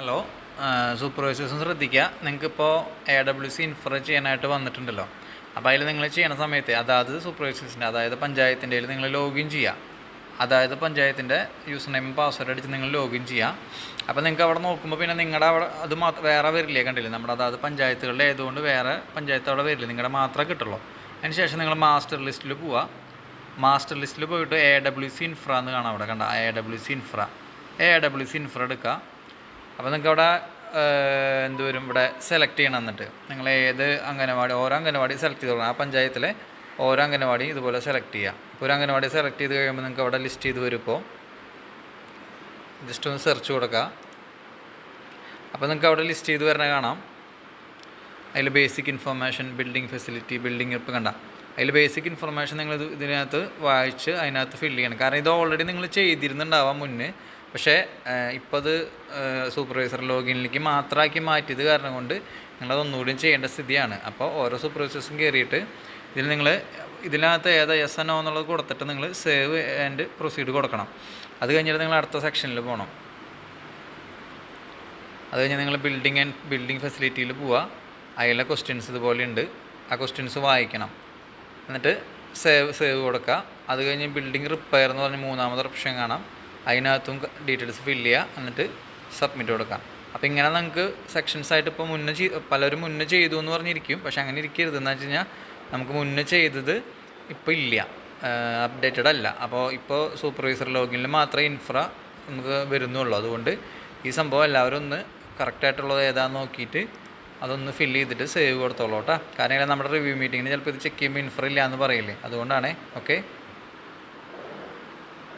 Hello സൂപ്പർവൈസേഴ്സും ശ്രദ്ധിക്കുക. നിങ്ങൾക്കിപ്പോൾ A W C infer ചെയ്യാനായിട്ട് വന്നിട്ടുണ്ടല്ലോ. അപ്പോൾ അതിൽ നിങ്ങൾ ചെയ്യണ സമയത്ത് അതായത് സൂപ്പർവൈസേഴ്സിന്റെ അതായത് പഞ്ചായത്തിന്റെ നിങ്ങൾ ലോഗിൻ ചെയ്യുക അതായത് പഞ്ചായത്തിന്റെ യൂസർ നെയിം പാസ്വേഡ് അടിച്ച് നിങ്ങൾ ലോഗിൻ ചെയ്യുക അപ്പോൾ നിങ്ങൾക്ക് അവിടെ നോക്കുമ്പോൾ പിന്നെ നിങ്ങളുടെ അവിടെ അത് മാത്രം വേറെ വരില്ലേ കണ്ടില്ലേ? നമ്മുടെ അതായത് പഞ്ചായത്തുകളുടെ ആയതുകൊണ്ട് വേറെ പഞ്ചായത്ത് അവിടെ വരില്ല? നിങ്ങളുടെ മാത്രമേ കിട്ടുള്ളൂ. അതിന് ശേഷം നിങ്ങൾ മാസ്റ്റർ ലിസ്റ്റിൽ പോവുക മാസ്റ്റർ ലിസ്റ്റിൽ പോയിട്ട് എ ഡബ്ല്യു സി ഇൻഫ്ര എന്ന് കാണാം അവിടെ. കണ്ട A W C infra A W C infra എടുക്കുക അപ്പോൾ നിങ്ങൾക്ക് അവിടെ എന്ത് വരും ഇവിടെ സെലക്ട് ചെയ്യണം എന്നിട്ട്. നിങ്ങൾ ഏത് അംഗനവാടി ഓരോ അംഗനവാടി സെലക്ട് ചെയ്ത് ആ പഞ്ചായത്തിലെ ഓരോ അംഗനവാടി ഇതുപോലെ സെലക്ട് ചെയ്യുക ഇപ്പോൾ ഒരു അംഗനവാടി സെലക്ട് ചെയ്ത് കഴിയുമ്പോൾ നിങ്ങൾക്ക് അവിടെ ലിസ്റ്റ് ചെയ്ത് വരും ജസ്റ്റ് ഒന്ന് സെർച്ച് കൊടുക്കുക അപ്പോൾ നിങ്ങൾക്ക് അവിടെ ലിസ്റ്റ് ചെയ്ത് വരണ കാണാം. അതിൽ basic information building facility building ഇപ്പോൾ കണ്ട. അതിൽ ബേസിക് ഇൻഫർമേഷൻ നിങ്ങൾ ഇത് ഇതിനകത്ത് വായിച്ച് അതിനകത്ത് ഫില്ല് ചെയ്യണം. കാരണം ഇത് ഓൾറെഡി നിങ്ങൾ ചെയ്തിരുന്നുണ്ടാവാം മുന്നേ. പക്ഷേ ഇപ്പോൾ അത് സൂപ്പർവൈസർ ലോഗിനിലേക്ക് മാത്രമാക്കി മാറ്റിയത് കാരണം കൊണ്ട് നിങ്ങളത് ഒന്നുകൂടി ചെയ്യേണ്ട സ്ഥിതിയാണ്. അപ്പോൾ ഓരോ സൂപ്പർവൈസേഴ്സും കയറിയിട്ട് ഇതിൽ നിങ്ങൾ ഇതിനകത്ത് ഏതാ എസ് എൻ ഒ എന്നുള്ളത് കൊടുത്തിട്ട് നിങ്ങൾ സേവ് ആൻഡ് പ്രൊസീഡ് കൊടുക്കണം. അത് കഴിഞ്ഞിട്ട് നിങ്ങൾ അടുത്ത സെക്ഷനിൽ പോകണം അത് കഴിഞ്ഞാൽ നിങ്ങൾ ബിൽഡിംഗ് ആൻഡ് ബിൽഡിംഗ് ഫെസിലിറ്റിയിൽ പോവുക അതിലെ ക്വസ്റ്റ്യൻസ് ഇതുപോലെ ഉണ്ട്. ആ ക്വസ്റ്റ്യൻസ് വായിക്കണം. എന്നിട്ട് സേവ് സേവ് കൊടുക്കുക അത് കഴിഞ്ഞ് ബിൽഡിംഗ് റിപ്പയർ എന്ന് പറഞ്ഞ് മൂന്നാമത്തെ ഓപ്ഷൻ കാണാം. അതിനകത്തും ഡീറ്റെയിൽസ് ഫില്ല് ചെയ്യുക എന്നിട്ട് സബ്മിറ്റ് കൊടുക്കാം. അപ്പോൾ ഇങ്ങനെ നമുക്ക് സെക്ഷൻസ് ആയിട്ട് ഇപ്പോൾ മുന്നേ പലരും മുന്നേ ചെയ്തു എന്ന് പറഞ്ഞിരിക്കും. പക്ഷെ അങ്ങനെ ഇരിക്കരുത്. എന്ന് വെച്ച് കഴിഞ്ഞാൽ നമുക്ക് മുന്നേ ചെയ്തത് ഇപ്പോൾ ഇല്ല. അപ്ഡേറ്റഡ് അല്ല. അപ്പോൾ ഇപ്പോൾ സൂപ്പർവൈസർ ലോഗിനിൽ മാത്രമേ ഇൻഫ്ര നമുക്ക് വരുന്നുള്ളൂ. അതുകൊണ്ട് ഈ സംഭവം എല്ലാവരും ഒന്ന് കറക്റ്റായിട്ടുള്ളത് ഏതാന്ന് നോക്കിയിട്ട് അതൊന്ന് ഫില്ല് ചെയ്തിട്ട് സേവ് കൊടുത്തോളൂ കേട്ടോ. കാരണം നമ്മുടെ റിവ്യൂ മീറ്റിങ്ങിന് ചിലപ്പോൾ ഇത് ചെക്ക് ചെയ്യുമ്പോൾ ഇൻഫർ ഇല്ല എന്ന് പറയില്ലേ? അതുകൊണ്ടാണ്. ഓക്കെ